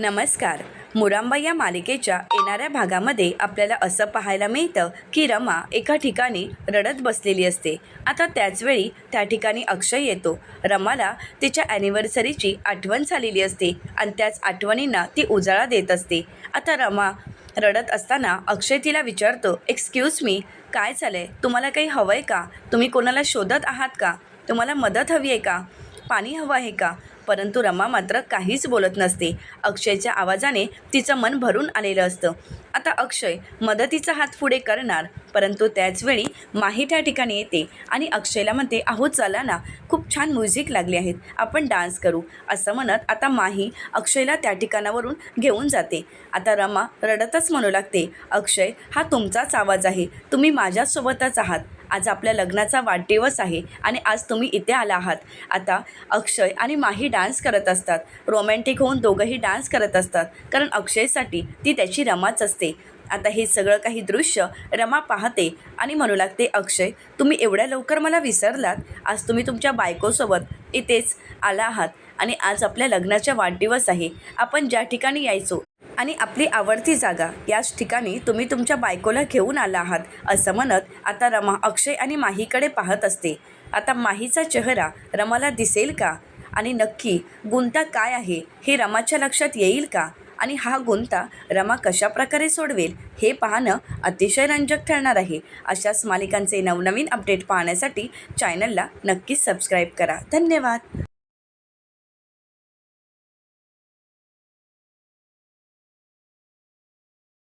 नमस्कार. मुरांबा या मालिकेच्या येणाऱ्या भागामध्ये आपल्याला असं पाहायला मिळतं की रमा एका ठिकाणी रडत बसलेली असते. आता त्याचवेळी त्या ठिकाणी अक्षय येतो. रमाला तिच्या ॲनिव्हर्सरीची आठवण झालेली असते आणि त्याच आठवणींना ती उजाळा देत असते. आता रमा रडत असताना अक्षय तिला विचारतो एक्सक्यूज मी काय झालं आहे तुम्हाला काही हवं आहे का? तुम्ही कोणाला शोधत आहात का? तुम्हाला मदत हवी आहे का? पाणी हवं आहे का? परंतु रमा मात्र काहीच बोलत नसते. अक्षयच्या आवाजाने तिचं मन भरून आलेलं असतं. आता अक्षय मदतीचा हात पुढे करणार. परंतु त्याचवेळी माही त्या ठिकाणी येते आणि अक्षयला म्हणते अहो चला ना खूप छान म्युझिक लागले आहेत आपण डान्स करू. असं म्हणत आता माही अक्षयला त्या ठिकाणावरून घेऊन जाते. आता रमा रडतच म्हणू लागते अक्षय हा तुमचाच आवाज आहे तुम्ही माझ्यासोबतच आहात आज आपल्या लग्नाचा वाढदिवस आहे आणि आज तुम्ही इथे आला आहात. आता अक्षय आणि माही डान्स करत असतात. रोमॅन्टिक होऊन दोघंही डान्स करत असतात कारण अक्षयसाठी ती त्याची रमाच असते. आता हे सगळं काही दृश्य रमा पाहते आणि म्हणू लागते अक्षय तुम्ही एवढ्या लवकर मला विसरलात. आज तुम्ही तुमच्या बायकोसोबत इथेच आला आहात आणि आज आपल्या लग्नाचा वाढदिवस आहे. आपण ज्या ठिकाणी यायचो आणि आपली आवडती जागा याच ठिकाणी तुम्ही तुमच्या बायकोला घेऊन आला आहात असं म्हणत आता रमा अक्षय आणि माहीकडे पाहत असते. आता माहीचा चेहरा रमाला दिसेल का? आणि नक्की गुंता काय आहे हे रमाच्या लक्षात येईल का? आणि हा गुंता रमा कशा प्रकारे सोडवेल हे पाहणं अतिशय रंजक ठरणार आहे. अशाच मालिकांचे नवनवीन अपडेट पाहण्यासाठी चॅनलला नक्कीच सबस्क्राईब करा. धन्यवाद.